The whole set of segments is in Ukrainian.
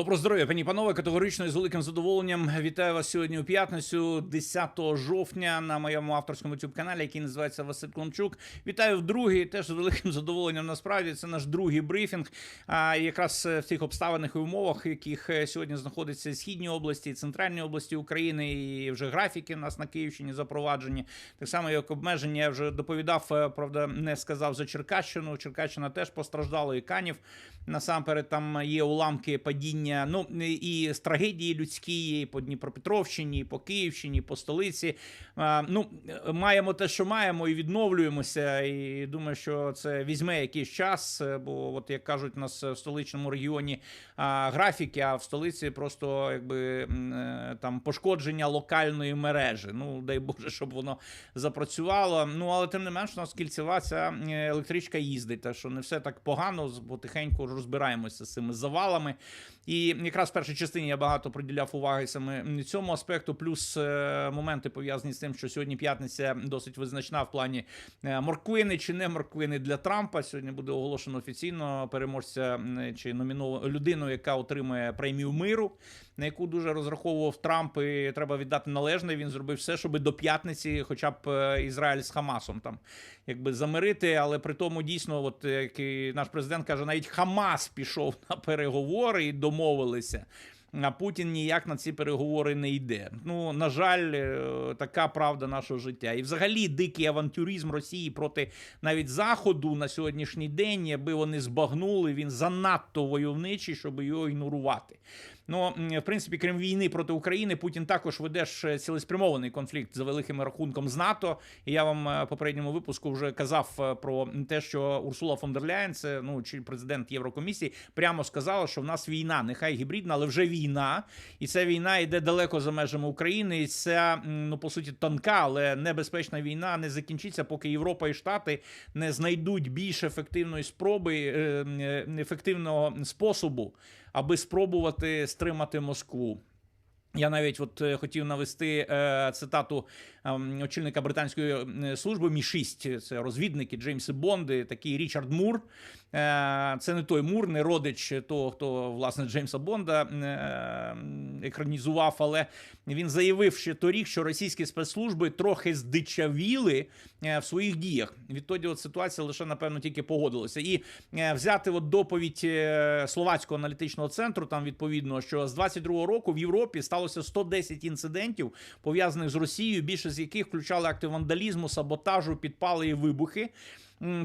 Добро здоров'я, пані панове. Категорично і з великим задоволенням вітаю вас сьогодні у п'ятницю, 10 жовтня, на моєму авторському youtube каналі, який називається Василь Клончук. Вітаю вдруге. Теж з великим задоволенням. Насправді це наш другий брифінг. А якраз в тих обставинах і умовах, в яких е, сьогодні знаходиться східні області, центральні області України, і вже графіки у нас на Київщині запроваджені. Так само, як обмеження, я вже доповідав, е, правда, не сказав за Черкащину. Черкащина теж постраждала, і Канів. Насамперед, там є уламки падіння. Ну і з трагедії людські, по Дніпропетровщині, по Київщині, по столиці. Ну, маємо те, що маємо, і відновлюємося. І думаю, що це візьме якийсь час. Бо, от як кажуть, у нас в столичному регіоні графіки, а в столиці просто якби е, там пошкодження локальної мережі. Ну, дай Боже, щоб воно запрацювало. Ну але тим не менш, у нас кільцева ця е, електричка їздить. Так що не все так погано, потихеньку розбираємося з цими завалами. І якраз в першій частині я багато приділяв уваги саме цьому аспекту, плюс е, моменти пов'язані з тим, що сьогодні п'ятниця досить визначна в плані е, морквини чи не морквини для Трампа. Сьогодні буде оголошено офіційно переможця чи номіну людину, яка отримує премію миру, на яку дуже розраховував Трамп. І треба віддати належне. Він зробив все, щоб до п'ятниці, хоча б е, Ізраїль з Хамасом там якби замирити. Але при тому дійсно, от як і наш президент каже, навіть Хамас пішов на переговори і домовилися. А Путін ніяк на ці переговори не йде. Ну на жаль, е, така правда нашого життя. І взагалі дикий авантюризм Росії проти навіть Заходу на сьогоднішній день, аби вони збагнули, він занадто войовничий, щоб його ігнорувати. Ну, в принципі, крім війни проти України, Путін також веде ж цілеспрямований конфлікт за великим рахунком з НАТО. І я вам е, в попередньому випуску вже казав е, про те, що Урсула фон дер Ляєн, це ну чи президент Єврокомісії, прямо сказала, що в нас війна, нехай гібридна, але вже війна, і ця війна йде далеко за межами України. І ця ну по суті тонка, але небезпечна війна не закінчиться, поки Європа і Штати не знайдуть більш ефективної спроби е, е, ефективного способу, аби спробувати стримати Москву. Я навіть от е, хотів навести е, цитату ем, очільника британської служби Мі 6 це розвідники Джеймси Бонди, такий Річард Мур. Е, це не той Мур, не родич того, хто власне Джеймса Бонда екранізував, але він заявив ще торік, що російські спецслужби трохи здичавіли в своїх діях. Відтоді от ситуація лише напевно тільки погодилася. І взяти от доповідь словацького аналітичного центру, там відповідно, що з 22-го року в Європі сталося 110 інцидентів пов'язаних з Росією, більше з яких включали акти вандалізму, саботажу, підпали і вибухи.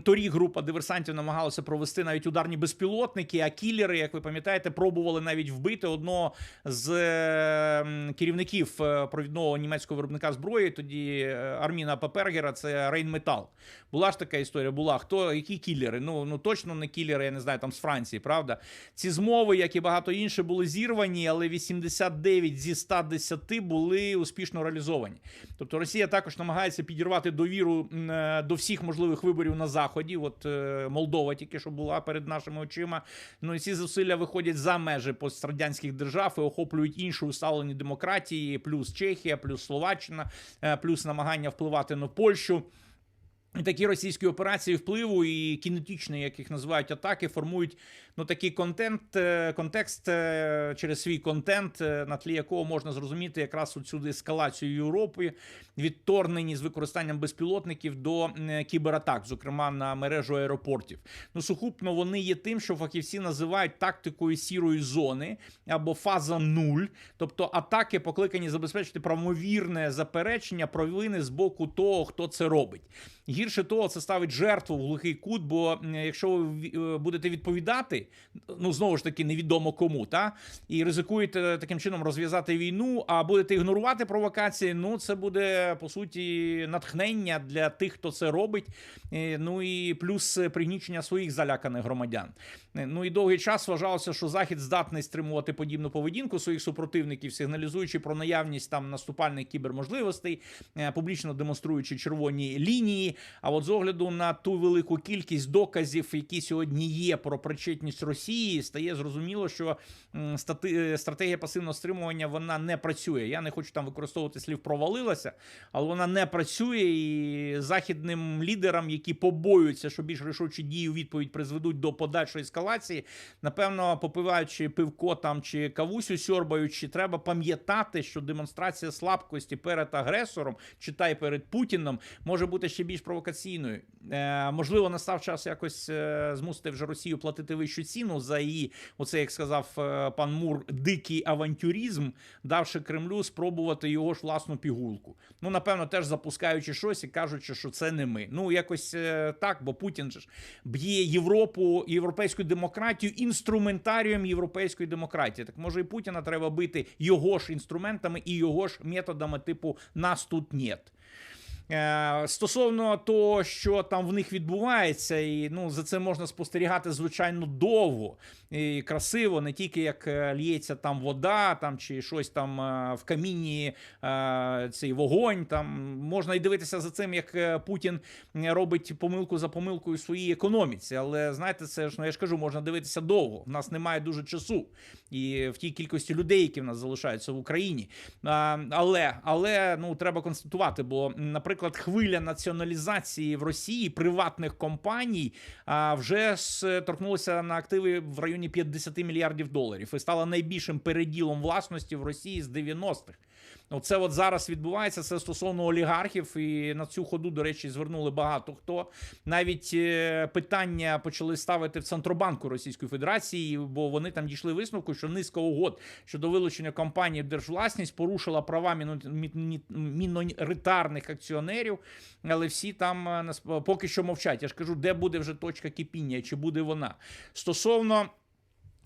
Торік група диверсантів намагалася провести навіть ударні безпілотники, а кілери, як ви пам'ятаєте, пробували навіть вбити одного з е, керівників е, провідного німецького виробника зброї. Тоді е, Арміна Папергера, це Рейнметал. Була ж така історія. Була хто які кілери? Ну ну точно не кілери, я не знаю, там з Франції, правда. Ці змови, як і багато інше, були зірвані, але 89 зі 110 були успішно реалізовані. Тобто Росія також намагається підірвати довіру до всіх можливих виборів на заході. От е, Молдова тільки що була перед нашими очима. Ну і ці зусилля виходять за межі пострадянських держав і охоплюють іншу усталені демократії, плюс Чехія, плюс Словаччина, е, плюс намагання впливати на Польщу. Такі російські операції впливу і кінетичні, як їх називають атаки, формують ну такий контент, е, контекст е, через свій контент, е, на тлі якого можна зрозуміти якраз цю ескалацію Європи, відторгнені з використанням безпілотників до кібератак, зокрема на мережу аеропортів. Ну сукупно вони є тим, що фахівці називають тактикою сірої зони або фаза нуль, тобто атаки покликані забезпечити правомовірне заперечення провини з боку того, хто це робить. Гірше того, це ставить жертву в глухий кут, бо якщо ви е, будете відповідати, ну знову ж таки невідомо кому, та і ризикуєте таким чином розв'язати війну, а будете ігнорувати провокації, ну це буде по суті натхнення для тих, хто це робить. Е, Ну і плюс пригнічення своїх заляканих громадян. Е, Ну і довгий час вважалося, що захід здатний стримувати подібну поведінку своїх супротивників, сигналізуючи про наявність там наступальних кіберможливостей, публічно демонструючи червоні лінії. А от з огляду на ту велику кількість доказів, які сьогодні є про причетність Росії, стає зрозуміло, що стати- стратегія пасивного стримування вона не працює. Я не хочу там використовувати слів провалилася, але вона не працює і західним лідерам, які побоюються, що більш рішучі дії у відповідь призведуть до подальшої ескалації. Напевно, попиваючи пивко там чи кавусю сьорбаючи, треба пам'ятати, що демонстрація слабкості перед агресором, читай перед Путіном, може бути ще більш провокаційною. Е, можливо, настав час якось е, змусити вже Росію платити вищу ціну за її, оце як сказав е, пан Мур, дикий авантюризм, давши Кремлю спробувати його ж власну пігулку. Ну, напевно, теж запускаючи щось і кажучи, що це не ми. Ну, якось е, так, бо Путін же ж б'є Європу, європейську демократію інструментарієм європейської демократії. Так може і Путіна треба бити його ж інструментами і його ж методами, типу нас тут нет. Е, Стосовно того, що там в них відбувається, і ну за це можна спостерігати звичайно довго і красиво, не тільки як е, лється там вода, там чи щось там е, в каміні, е, цей вогонь. Там можна і дивитися за цим, як Путін робить помилку за помилкою своїй економіці. Але знаєте, це ж ну я ж кажу, можна дивитися довго. В нас немає дуже часу і в тій кількості людей, які в нас залишаються в Україні. Але але ну треба констатувати, бо, наприклад, хвиля націоналізації в Росії приватних компаній а, вже торкнулася на активи в районі 50 мільярдів доларів і стала найбільшим переділом власності в Росії з 90-х. Оце от зараз відбувається. Це стосовно олігархів, і на цю ходу, до речі, звернули багато хто. Навіть е, питання почали ставити в Центробанку Російської Федерації, бо вони там дійшли висновку, що низка угод щодо вилучення компанії в держвласність порушила права міно- мі- мі- міноритарних акціонерів, але всі там е, поки що мовчать. Я ж кажу, де буде вже точка кипіння, чи буде вона стосовно.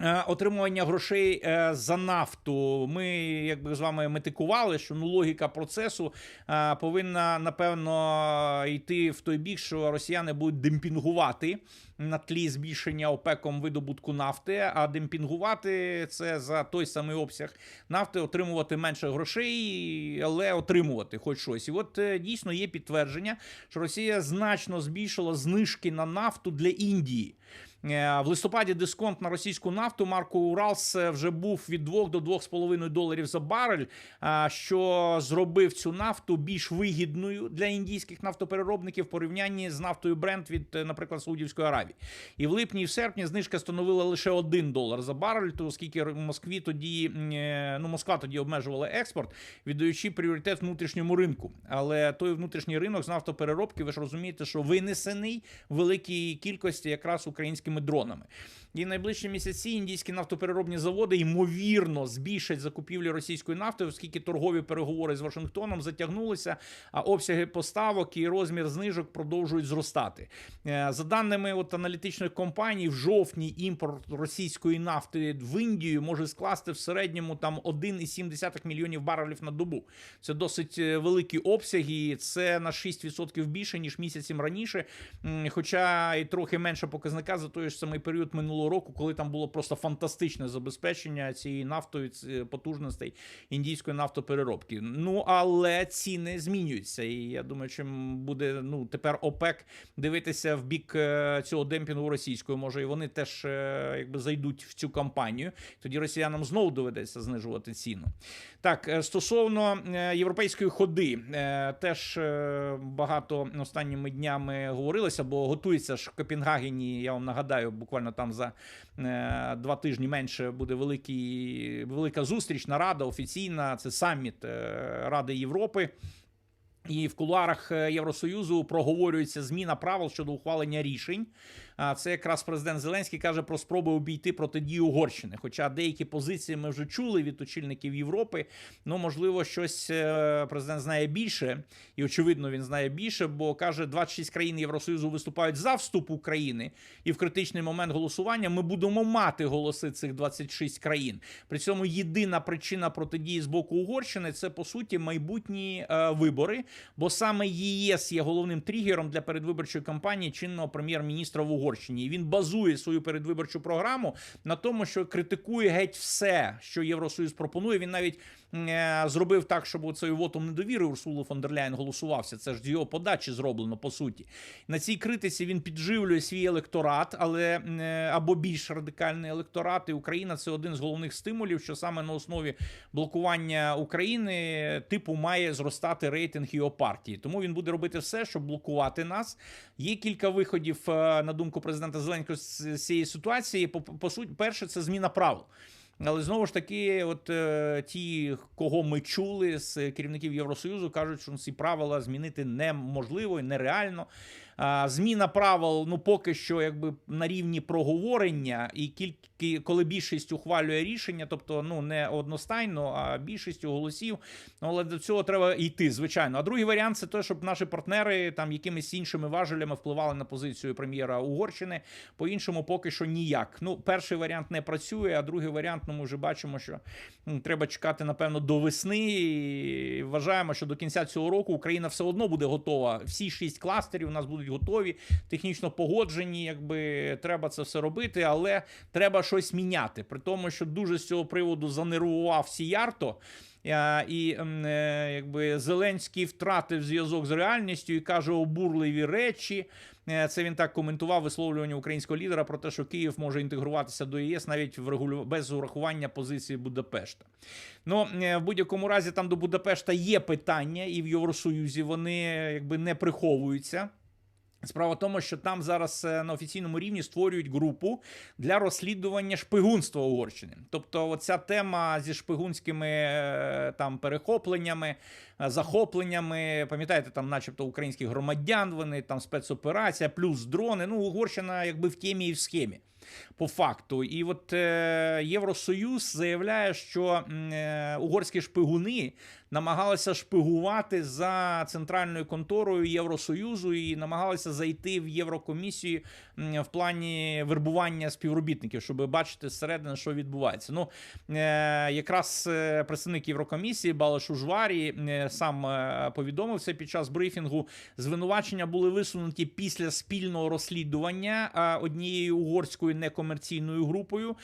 Е, Отримування грошей е, за нафту. Ми якби з вами метикували, що ну логіка процесу е, повинна напевно йти в той бік, що росіяни будуть демпінгувати на тлі збільшення ОПЕКом видобутку нафти. А демпінгувати це за той самий обсяг нафти, отримувати менше грошей, але отримувати хоч щось. І от дійсно є підтвердження, що Росія значно збільшила знижки на нафту для Індії. Е, В листопаді дисконт на російську нафту марку Уралс е, вже був від 2 до 2,5 доларів за барель, а, що зробив цю нафту більш вигідною для індійських нафтопереробників в порівнянні з нафтою Brent від, е, наприклад, Саудівської Аравії. І в липні і в серпні знижка становила лише 1 долар за барель, то оскільки в Москві тоді е, ну Москва тоді обмежувала експорт, віддаючи пріоритет внутрішньому ринку. Але той внутрішній ринок з нафтопереробки, ви ж розумієте, що винесений в великій кількості якраз українськими дронами. І найближчі місяці індійські нафтопереробні заводи ймовірно збільшать закупівлі російської нафти, оскільки торгові переговори з Вашингтоном затягнулися, а обсяги поставок і розмір знижок продовжують зростати. Е, За даними от аналітичних компаній, в жовтні імпорт російської нафти в Індію може скласти в середньому там 1,7 мільйонів барелів на добу. Це досить е, великі обсяги, і це на 6% більше ніж місяцем раніше. Хоча і трохи менше показника за ж самий період минулого року, коли там було просто фантастичне забезпечення цієї нафтою потужностей індійської нафтопереробки. Ну але ціни змінюються. І я думаю, чим буде ну тепер ОПЕК дивитися в бік е, цього демпінгу російської, може і вони теж е, якби зайдуть в цю кампанію. Тоді росіянам знову доведеться знижувати ціну. Так, е, стосовно європейської ходи, теж багато останніми днями говорилося, бо готується ж в Копенгагені. Я вам нагадаю, буквально там за е, два тижні менше буде великий, велика зустріч, нарада офіційна. Це саміт е, Ради Європи. І в кулуарах е, Євросоюзу проговорюється зміна правил щодо ухвалення рішень. А це якраз президент Зеленський каже про спроби обійти протидію Угорщини. Хоча деякі позиції ми вже чули від очільників Європи. Ну можливо, щось е, президент знає більше, і очевидно, він знає більше, бо каже, 26 країн Євросоюзу виступають за вступ України, і в критичний момент голосування ми будемо мати голоси цих 26 країн. При цьому єдина причина протидії з боку Угорщини це по суті майбутні е, вибори, бо саме ЄС є головним тригером для передвиборчої кампанії чинного прем'єр-міністра в Угорщині. І він базує свою передвиборчу програму на тому, що критикує геть все, що Євросоюз пропонує. Він навіть зробив так, щоб цей вотом недовіри Урсулу фон дер Ляйн голосувався. Це ж його подачі зроблено по суті. На цій критиці він підживлює свій електорат, але е, або більш радикальний електорат. І Україна це один з головних стимулів, що саме на основі блокування України типу має зростати рейтинг його партії. Тому він буде робити все, щоб блокувати нас. Є кілька виходів е, на думку президента Зеленського з цієї ситуації. По, по суті, перше, це зміна правил. Але знову ж таки, от е, ті, кого ми чули з керівників Євросоюзу, кажуть, що ці правила змінити неможливо і нереально. Зміна правил, ну поки що, якби на рівні проговорення, і кільки, коли більшість ухвалює рішення, тобто ну не одностайно, а більшістю голосів. Ну, але до цього треба йти, звичайно. А другий варіант це те, щоб наші партнери там якимись іншими важелями впливали на позицію прем'єра Угорщини. По іншому, поки що ніяк. Ну, перший варіант не працює, а другий варіант, ну ми вже бачимо, що треба чекати, напевно, до весни. І вважаємо, що до кінця цього року Україна все одно буде готова. Всі шість кластерів у нас будуть готові, технічно погоджені. Якби треба це все робити, але треба щось міняти. При тому, що дуже з цього приводу занервував Сіярто. Е, І е, якби Зеленський втратив зв'язок з реальністю і каже обурливі речі. Е, Це він так коментував висловлювання українського лідера про те, що Київ може інтегруватися до ЄС навіть в регулю... без урахування позиції Будапешта. Ну в будь-якому разі там до Будапешта є питання, і в Євросоюзі вони якби не приховуються. Справа в тому, що там зараз е, на офіційному рівні створюють групу для розслідування шпигунства Угорщини. Тобто, оця тема зі шпигунськими е, там перехопленнями, е, захопленнями, пам'ятаєте, там, начебто, українських громадян, вони там спецоперація, плюс дрони. Ну, Угорщина якби в темі і в схемі. По факту, і от е, Євросоюз заявляє, що е, угорські шпигуни намагалися шпигувати за центральною конторою Євросоюзу і намагалися зайти в Єврокомісію в плані вербування співробітників, щоб бачити зсередини, що відбувається. Ну е, якраз е, представник Єврокомісії Балаш Ужварі е, сам е, повідомив під час брифінгу. Звинувачення були висунуті після спільного розслідування однією угорською некомерційною групою,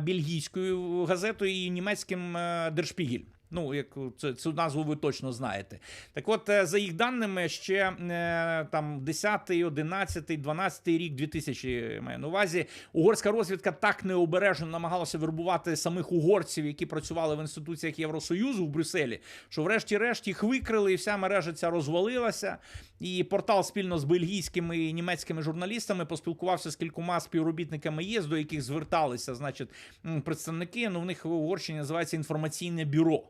бельгійською газетою і німецьким Держпігіль. Ну, як це, цю назву ви точно знаєте. Так от, е, за їх даними, ще е, там 10, 11, 12 рік, 2000, маю на увазі, угорська розвідка так необережно намагалася вербувати самих угорців, які працювали в інституціях Євросоюзу в Брюсселі, що врешті-решт їх викрили, і вся мережа ця розвалилася. І портал спільно з бельгійськими і німецькими журналістами поспілкувався з кількома співробітниками ЄС, до яких зверталися, значить, представники. Ну, в них в Угорщині називається інформаційне бюро.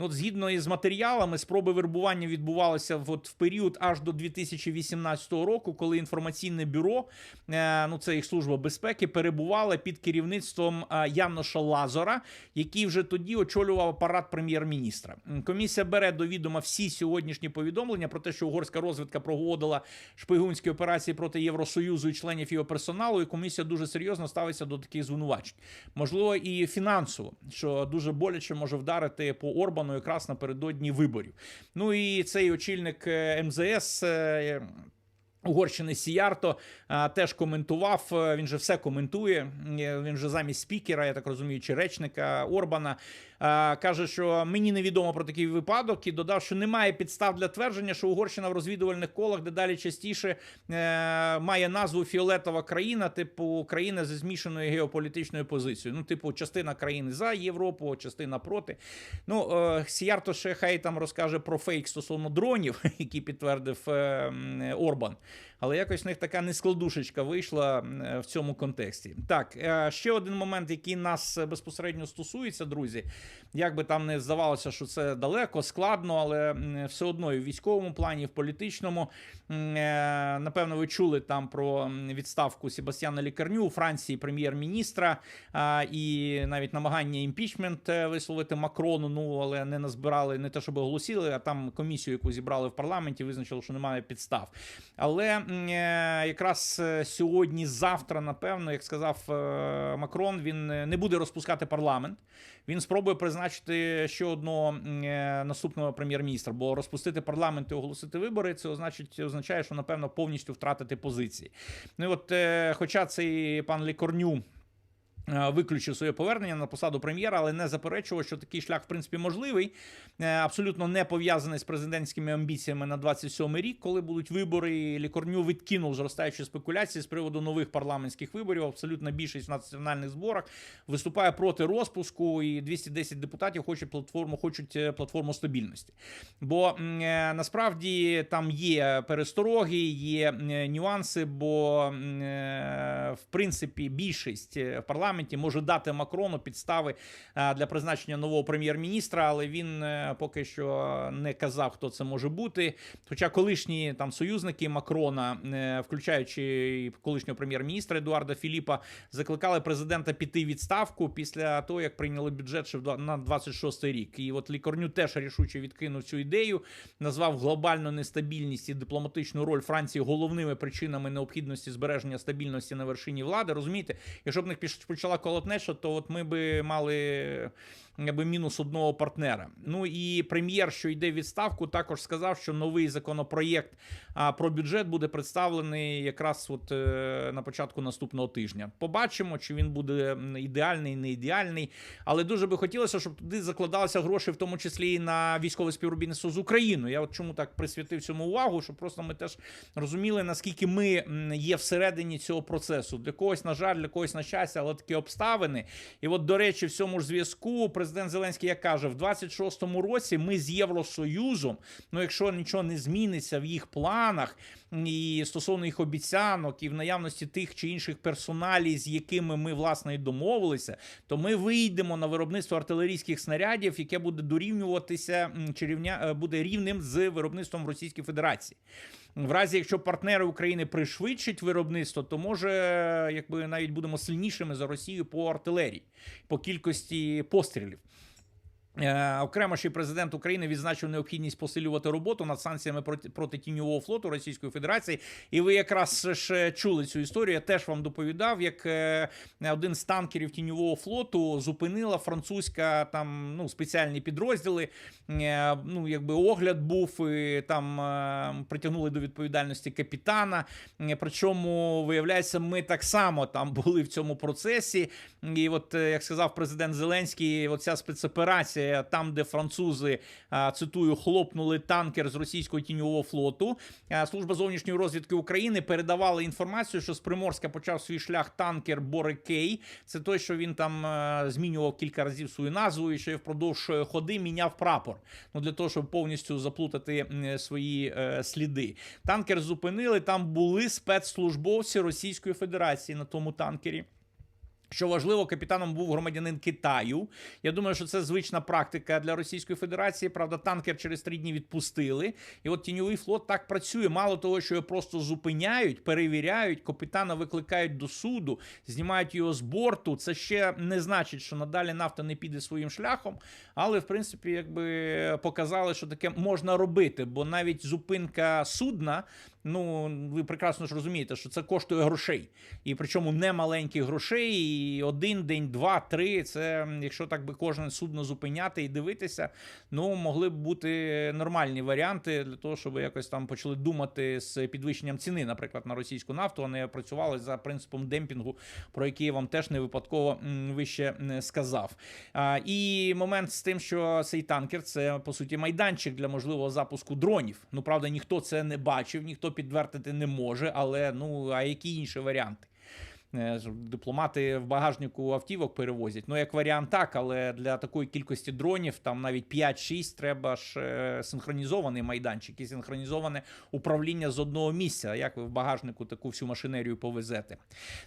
Ну, от згідно із матеріалами, спроби вербування відбувалися от, в період аж до 2018 року, коли інформаційне бюро, е, ну це їх служба безпеки, перебувало під керівництвом е, Яноша Лазора, який вже тоді очолював апарат прем'єр-міністра. Комісія бере до відома всі сьогоднішні повідомлення про те, що угорська розвідка проводила шпигунські операції проти Євросоюзу і членів його персоналу. І комісія дуже серйозно ставиться до таких звинувачень. Можливо, і фінансово, що дуже боляче може вдарити по Орбану якраз напередодні виборів. Ну і цей очільник е, МЗС. е, Угорщини Сіярто а, теж коментував. е, Він же все коментує. е, Він же замість спікера, я так розумію, чи речника Орбана каже, що мені невідомо про такий випадок, і додав, що немає підстав для твердження, що Угорщина в розвідувальних колах дедалі частіше е, має назву Фіолетова країна, типу країна зі змішаною геополітичною позицією. Ну, типу, частина країни за Європу, частина проти. Ну, е, Сіярто ще хай там розкаже про фейк стосовно дронів, які підтвердив е, Орбан. Але якось в них така нескладушечка вийшла е, в цьому контексті. Так, е, ще один момент, який нас е, безпосередньо стосується, друзі. Як би там не здавалося, що це далеко, складно, але все одно і в військовому плані, і в політичному. Напевно, ви чули там про відставку Себастьяна Лікарню у Франції, прем'єр-міністра, і навіть намагання імпічмент висловити Макрону. Ну але не назбирали не те, щоб оголосили, а там комісію, яку зібрали в парламенті, визначили, що немає підстав. Але якраз е, сьогодні, завтра, напевно, як сказав е, Макрон, він е, не буде розпускати парламент. Він спробує призначити ще одного е, наступного прем'єр-міністра, бо розпустити парламент і оголосити вибори, це означає, означає, що напевно повністю втратити позиції. Ну і от, е, хоча цей пан Лікорню. Е, Виключив своє повернення на посаду прем'єра, але не заперечував, що такий шлях в принципі можливий, е, абсолютно не пов'язаний з президентськими амбіціями на 27-й рік, коли будуть вибори. Лікорню відкинув зростаючі спекуляції з приводу нових парламентських виборів. Абсолютна більшість в національних зборах виступає проти розпуску, і 210 депутатів хочуть платформу, хочуть е, платформу стабільності. Бо насправді там є перестороги, є нюанси, бо в принципі більшість в парламенті може дати Макрону підстави е, для призначення нового прем'єр-міністра, але він е, поки що не казав, хто це може бути. Хоча колишні там союзники Макрона, е, включаючи колишнього прем'єр-міністра Едуарда Філіпа, закликали президента піти відставку після того, як прийняли бюджет на 26 рік. І от Лікорню теж рішуче відкинув цю ідею, назвав глобальну нестабільність і дипломатичну роль Франції головними причинами необхідності збереження стабільності на вершині влади. Розумієте, якщо б них почала колотнеча, то от ми би мали якби мінус одного партнера. Ну і прем'єр, що йде в відставку, також сказав, що новий законопроєкт про бюджет буде представлений якраз от е, на початку наступного тижня. Побачимо, чи він буде ідеальний, не ідеальний. Але дуже би хотілося, щоб туди закладалися гроші, в тому числі і на військове співробітництво з Україною. Я от чому так присвятив цьому увагу, щоб просто ми теж розуміли, наскільки ми є всередині цього процесу. Для когось, на жаль, для когось на щастя, але такі обставини. І от, до речі, в цьому ж зв'язку президент Зеленський як каже, в 26-му році ми з Євросоюзом, ну якщо нічого не зміниться в їх планах і стосовно їх обіцянок, і в наявності тих чи інших персоналій, з якими ми власне і домовилися, то ми вийдемо на виробництво артилерійських снарядів, яке буде дорівнюватися чи рівня е, буде рівним з виробництвом в Російській Федерації. В разі, якщо партнери України пришвидшать виробництво, то може якби навіть будемо сильнішими за Росію по артилерії, по кількості пострілів. Е, Окремо ще президент України відзначив необхідність посилювати роботу над санкціями проти, проти тіньового флоту Російської Федерації. І ви якраз ж чули цю історію. Я теж вам доповідав, як е, один з танкерів тіньового флоту зупинила французька там ну спеціальні підрозділи. Е, Ну якби огляд був і там притягнули до відповідальності капітана. Причому виявляється, ми так само там були в цьому процесі. І от як сказав президент Зеленський, оця спецоперація, там, де французи цитую, хлопнули танкер з російського тіньового флоту. Служба зовнішньої розвідки України передавала інформацію, що з Приморська почав свій шлях танкер Борикей. Це той, що він там е, змінював кілька разів свою назву і ще впродовж е, ходи міняв прапор. Ну для того, щоб повністю заплутати свої е, сліди. Танкер зупинили. Там були спецслужбовці Російської Федерації на тому танкері. Що важливо, капітаном був громадянин Китаю. Я думаю, що це звична практика для Російської Федерації. Правда, танкер через три дні відпустили. І от тіньовий флот так працює. Мало того, що його просто зупиняють, перевіряють, капітана викликають до суду, знімають його з борту. Це ще не значить, що надалі нафта не піде своїм шляхом. Але в принципі, якби показали, що таке можна робити, бо навіть зупинка судна. Ну, ви прекрасно ж розумієте, що це коштує грошей, і причому не маленьких грошей. І один день, два, три. Це якщо так би кожне судно зупиняти і дивитися, ну могли б бути нормальні варіанти для того, щоб якось там почали думати з підвищенням ціни, наприклад, на російську нафту. не працювали за принципом демпінгу, про який я вам теж не випадково вище сказав. І момент з тим, що цей танкер це по суті майданчик для можливого запуску дронів. Ну правда, ніхто це не бачив, ніхто підтвердити не може. Але ну а які інші варіанти? Е, Дипломати в багажнику автівок перевозять. Ну, як варіант, так, але для такої кількості дронів, там навіть 5-6, треба ж е, синхронізований майданчик і синхронізоване управління з одного місця. Як ви в багажнику таку всю машинерію повезете?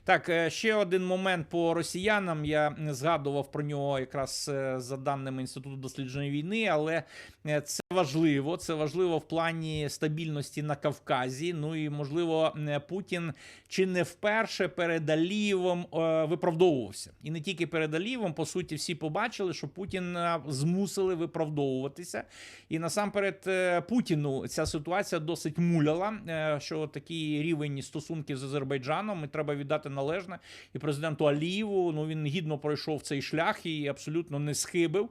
Так, е, ще один момент по росіянам. Я згадував про нього якраз за даними Інституту дослідження війни, але це важливо. Це важливо в плані стабільності на Кавказі. Ну і можливо, Путін чи не вперше передає Алієвим е, виправдовувався. І не тільки перед Алієвим, по суті, всі побачили, що Путіна змусили виправдовуватися. І насамперед е, Путіну ця ситуація досить муляла, е, що такий рівень стосунків з Азербайджаном і треба віддати належне. І президенту Алієву ну він гідно пройшов цей шлях і абсолютно не схибив.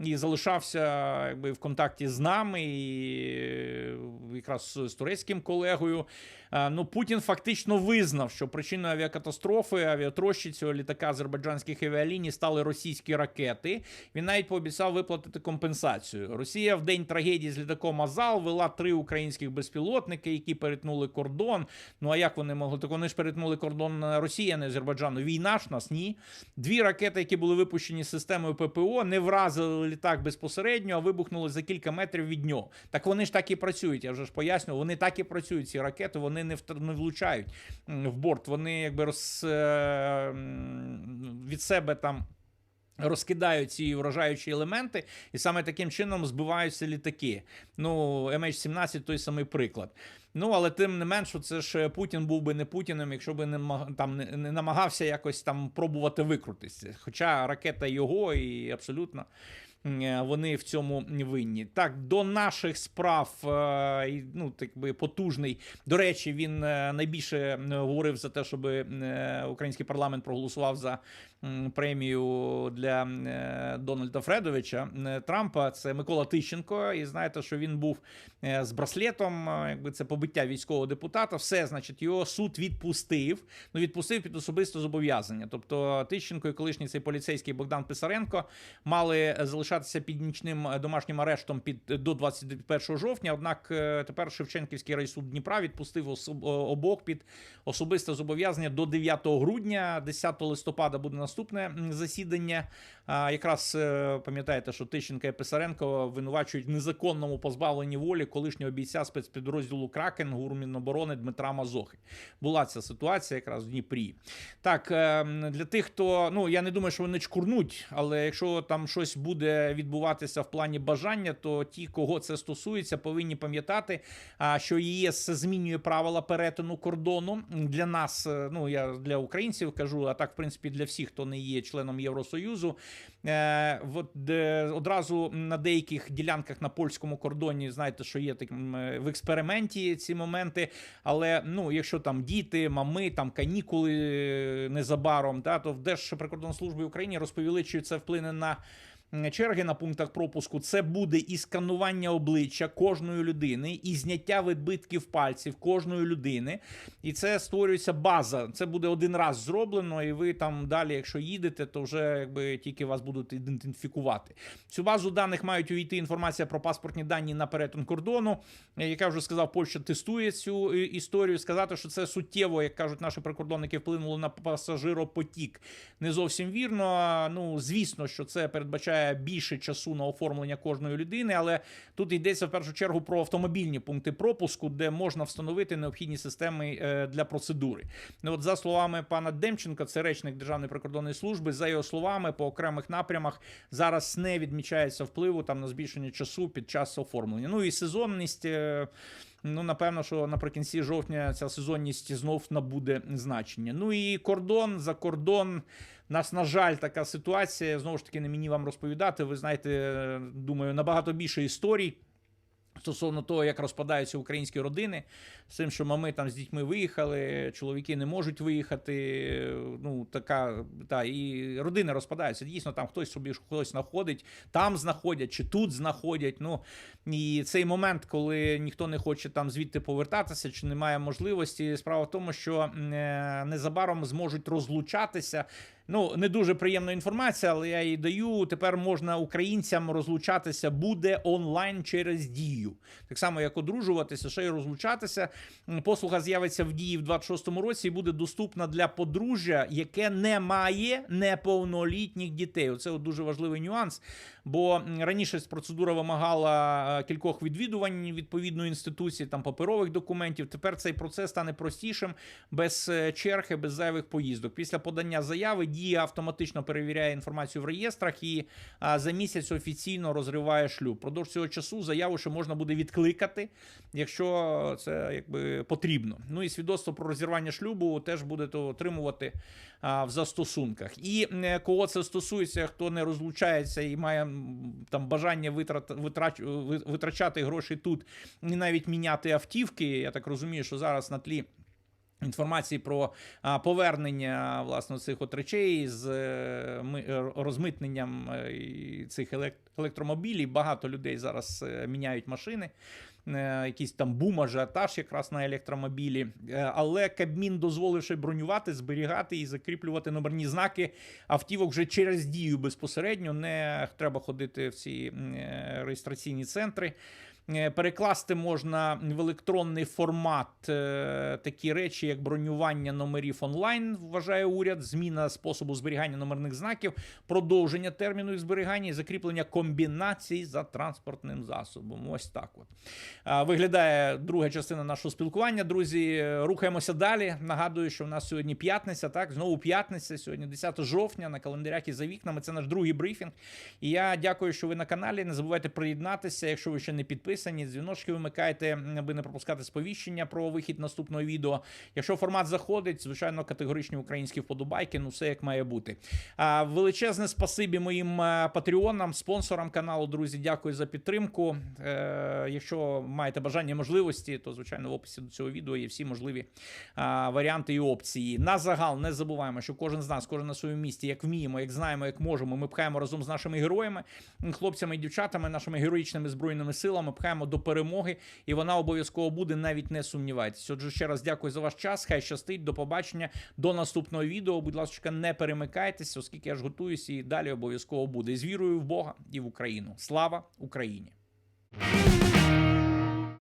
І залишався якби в контакті з нами, і е, якраз з турецьким колегою. Е, Ну, Путін фактично визнав, що причиною авіакатастрофи авіатрощі цього літака азербайджанських авіаліній стали російські ракети. Він навіть пообіцяв виплатити компенсацію. Росія в день трагедії з літаком Азал вела три українських безпілотники, які перетнули кордон. Ну а як вони могли? Так вони ж перетнули кордон Росії, а не Азербайджану. Війна ж нас ні. Дві ракети, які були випущені системою ППО, не вразили літак безпосередньо, а вибухнули за кілька метрів від нього. Так вони ж так і працюють. Я вже ж пояснював. Вони так і працюють. Ці ракети вони не влучають в борт. Вони якби роз е, від себе там. Розкидають ці вражаючі елементи, і саме таким чином збиваються літаки. Ну, MH17 той самий приклад. Ну, але тим не менш, це ж Путін був би не Путіним, якщо би не там не, намагався якось там пробувати викрутитися. Хоча ракета його і абсолютно вони в цьому винні. Так, до наших справ, е, ну, так би потужний. До речі, він е, найбільше е, говорив за те, щоб е, український парламент проголосував за премію для е, Дональда Фредовича е, Трампа. Це Микола Тищенко. І знаєте, що він був е, з браслетом, якби це побиття військового депутата. Все, значить, його суд відпустив. Ну, відпустив під особисте зобов'язання. Тобто Тищенко і колишній цей поліцейський Богдан Писаренко мали залишатися під нічним домашнім арештом під до 21 жовтня. Однак тепер Шевченківський райсуд Дніпра відпустив особ- обох під особисте зобов'язання до 9 грудня. 10 листопада буде наступне засідання. А, якраз е, пам'ятаєте, що Тищенка і Писаренко винувачують в незаконному позбавленні волі колишнього бійця спецпідрозділу Кракен ГУР Міноборони Дмитра Мазохи. Була ця ситуація якраз в Дніпрі. Так, е, для тих, хто ну я не думаю, що вони чкурнуть, але якщо там щось буде відбуватися в плані бажання, то ті, кого це стосується, повинні пам'ятати, що ЄС змінює правила перетину кордону для нас. е, Ну я для українців кажу, а так в принципі для всіх, хто не є членом Євросоюзу. Е, от, де одразу на деяких ділянках на польському кордоні, знаєте, що є таким е, в експерименті ці моменти. Але ну, якщо там діти, мами, там канікули е, незабаром, та, то в Держприкордонслужбі України розповіли, що це вплине на. Черги на пунктах пропуску це буде і сканування обличчя кожної людини, і зняття відбитків пальців кожної людини. І це створюється база. Це буде один раз зроблено, і ви там далі, якщо їдете, то вже якби тільки вас будуть ідентифікувати. Цю базу даних мають увійти інформація про паспортні дані на перетин кордону. Е, я вже сказав, Польща тестує цю е, історію. Сказати, що це суттєво, як кажуть наші прикордонники, вплинуло на пасажиропотік. Не зовсім вірно. Ну звісно, що це передбачає більше часу на оформлення кожної людини, але тут йдеться в першу чергу про автомобільні пункти пропуску, де можна встановити необхідні системи е, для процедури. Ну, от за словами пана Демченка, це речник Державної прикордонної служби. За його словами, по окремих напрямах зараз не відмічається впливу там на збільшення часу під час оформлення. Ну і сезонність. Ну, напевно, що наприкінці жовтня ця сезонність знов набуде значення. Ну і кордон за кордон. Нас, на жаль, така ситуація. Знову ж таки, не мені вам розповідати. Ви знаєте, думаю, набагато більше історій. Стосовно того, як розпадаються українські родини, з тим, що мами там з дітьми виїхали, чоловіки не можуть виїхати. Ну така та і родини розпадаються. Дійсно, там хтось собі хтось знаходить, там знаходять чи тут знаходять. Ну і цей момент, коли ніхто не хоче там звідти повертатися, чи немає можливості. Справа в тому, що е, незабаром зможуть розлучатися. Ну, не дуже приємна інформація, але я її даю. Тепер можна українцям розлучатися буде онлайн через дію. Так само, як одружуватися, ще й розлучатися. Послуга з'явиться в дії в 26-му році і буде доступна для подружжя, яке не має неповнолітніх дітей. Оце от дуже важливий нюанс. Бо раніше процедура вимагала е, кількох відвідувань відповідної інституції, там паперових документів. Тепер цей процес стане простішим без е, черги, без зайвих поїздок. Після подання заяви Дія автоматично перевіряє інформацію в реєстрах і за місяць офіційно розриває шлюб. Продовж цього часу заяву ще можна буде відкликати, якщо це якби потрібно. Ну і свідоцтво про розірвання шлюбу теж будете отримувати в застосунках. І е, кого це стосується, хто не розлучається і має там бажання витрат, витрач, витрачати гроші тут і навіть міняти автівки. Я так розумію, що зараз на тлі. Інформації про повернення власне цих от речей з е, е, розмитненням е, цих електромобілів. Багато людей зараз міняють машини. Якийсь там бум, ажіотаж якраз на електромобілі. Але Кабмін дозволивши бронювати, зберігати і закріплювати номерні знаки автівок вже через дію безпосередньо. Не треба ходити в ці реєстраційні центри. Е, Перекласти можна в електронний формат е, такі речі, як бронювання номерів онлайн, вважає уряд, зміна способу зберігання номерних знаків, продовження терміну їх зберігання і закріплення комбінацій за транспортним засобом. Ось так. От. Виглядає друга частина нашого спілкування. Друзі, Е, рухаємося далі. Нагадую, що в нас сьогодні п'ятниця, так, знову п'ятниця, сьогодні 10 жовтня на календарях і за вікнами. Це наш другий брифінг. І я дякую, що ви на каналі. Не забувайте приєднатися. Якщо ви ще не підписані, дзвіночки вимикайте, аби не пропускати сповіщення про вихід наступного відео. Якщо формат заходить, звичайно, категоричні українські вподобайки, ну все як має бути. А, величезне спасибі моїм е, патреонам, спонсорам каналу. Друзі, дякую за підтримку. Е, якщо маєте бажання можливості, то звичайно в описі до цього відео є всі можливі варіанти і опції. На загал не забуваємо, що кожен з нас, кожен на своєму місці, як вміємо, як знаємо, як можемо. Ми пхаємо разом з нашими героями, хлопцями і дівчатами, нашими героїчними збройними силами, пхаємо до перемоги, і вона обов'язково буде. Навіть не сумнівайтесь. Отже, ще раз дякую за ваш час. Хай щастить. До побачення. До наступного відео. Будь ласка, не перемикайтеся, оскільки я ж готуюся і далі обов'язково буде. З вірою в Бога і в Україну. Слава Україні!